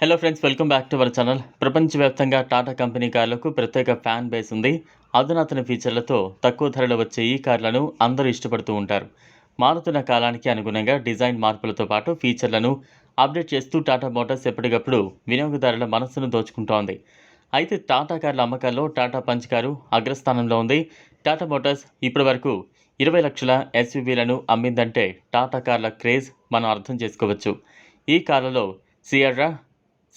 Hello friends welcome back to our channel ప్రపంచవ్యాప్తంగా Tata company కార్లకు ప్రత్యేక fan base ఉంది. అధునాతన ఫీచర్లతో తక్కువ ధరలో వచ్చే ఈ కార్లను అందరూ ఇష్టపడుతూ ఉంటారు. మారుతున్న కాలానికి అనుగుణంగా డిజైన్ మార్పులతో పాటు ఫీచర్లను అప్డేట్ చేస్తూ టాటా మోటార్స్ ఎప్పటికప్పుడు వినియోగదారుల మనస్సును దోచుకుంటోంది. అయితే టాటా కార్ల అమ్మకాల్లో టాటా పంచ్ కారు అగ్రస్థానంలో ఉంది. టాటా మోటార్స్ ఇప్పటివరకు ఇరవై లక్షల ఎస్యూవీలను అమ్మిందంటే టాటా కార్ల క్రేజ్ మనం అర్థం చేసుకోవచ్చు. ఈ కార్లలో సియర్రా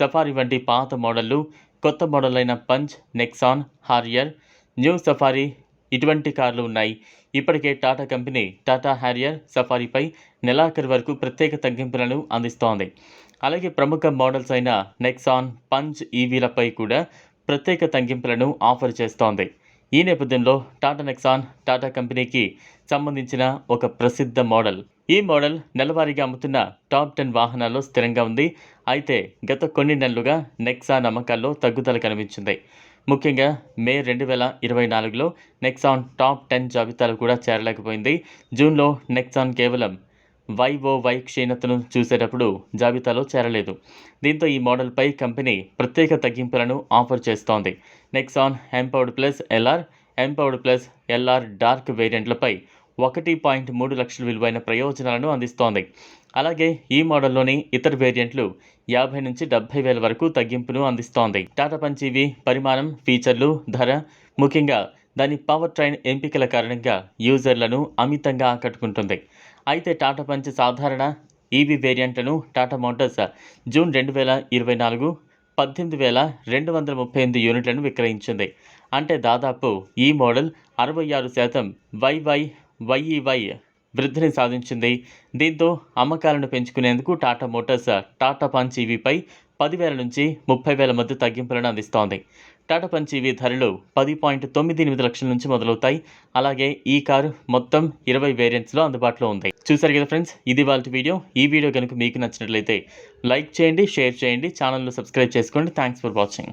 సఫారీ వంటి పాత మోడళ్ళు కొత్త మోడల్ అయిన Punch Nexon Harrier new Safari ఇటువంటి కార్లు ఉన్నాయి. ఇప్పటికే టాటా కంపెనీ టాటా హ్యారియర్ సఫారీపై నెలాఖరు వరకు ప్రత్యేక తగ్గింపులను అందిస్తోంది. అలాగే ప్రముఖ మోడల్స్ అయిన నెక్సాన్ పంచ్ ఈవీలపై కూడా ప్రత్యేక తగ్గింపులను ఆఫర్ చేస్తోంది. ఈ నేపథ్యంలో టాటా నెక్సాన్ టాటా కంపెనీకి సంబంధించిన ఒక ప్రసిద్ధ మోడల్ ఈ మోడల్ నెలవారీగా అమ్ముతున్న టాప్ టెన్ వాహనాల్లో స్థిరంగా ఉంది. అయితే గత కొన్ని నెలలుగా నెక్సాన్ అమ్మకాల్లో తగ్గుదల కనిపించింది. ముఖ్యంగా మే రెండు వేల ఇరవై నాలుగులో నెక్సాన్ టాప్ టెన్ జాబితాలో కూడా చేరలేకపోయింది. జూన్లో నెక్సాన్ కేవలం వైఓవై క్షీణతను చూసేటప్పుడు జాబితాలో చేరలేదు. దీంతో ఈ మోడల్పై కంపెనీ ప్రత్యేక తగ్గింపులను ఆఫర్ చేస్తోంది. Nexon empowered plus LR empowered plus LR dark వేరియంట్లపై ఒకటి పాయింట్ మూడు లక్షల విలువైన ప్రయోజనాలను అందిస్తోంది. అలాగే ఈ మోడల్లోని ఇతర వేరియంట్లు యాభై నుంచి డెబ్బై వేల వరకు తగ్గింపును అందిస్తోంది. టాటా పంచ్ పరిమాణం ఫీచర్లు ధర ముఖ్యంగా దాని పవర్ ట్రైన్ ఎంపికల కారణంగా యూజర్లను అమితంగా ఆకట్టుకుంటుంది. అయితే టాటా పంచ్ సాధారణ ఈవీ వేరియంట్లను టాటా మోటార్స్ జూన్ రెండు వేల ఇరవై నాలుగు పద్దెనిమిది వేల రెండు వందల ముప్పై ఎనిమిది యూనిట్లను విక్రయించింది. అంటే దాదాపు ఈ మోడల్ అరవై ఆరు శాతం వైవై వైఈవై వృద్ధిని సాధించింది. దీంతో అమ్మకాలను పెంచుకునేందుకు టాటా మోటార్స్ టాటా పంచ్ ఈవీపై పదివేల నుంచి ముప్పై వేల మధ్య తగ్గింపులను అందిస్తోంది. టాటా పంచ్ ఈవీ ధరలు పది పాయింట్ తొమ్మిది ఎనిమిది లక్షల నుంచి మొదలవుతాయి. అలాగే ఈ కారు మొత్తం ఇరవై వేరియంట్స్లో అందుబాటులో ఉంది. చూసారు కదా ఫ్రెండ్స్ ఇది వాళ్ళ వీడియో. ఈ వీడియో కనుక మీకు నచ్చినట్లయితే లైక్ చేయండి షేర్ చేయండి ఛానల్ను సబ్స్క్రైబ్ చేసుకోండి. Thanks for watching.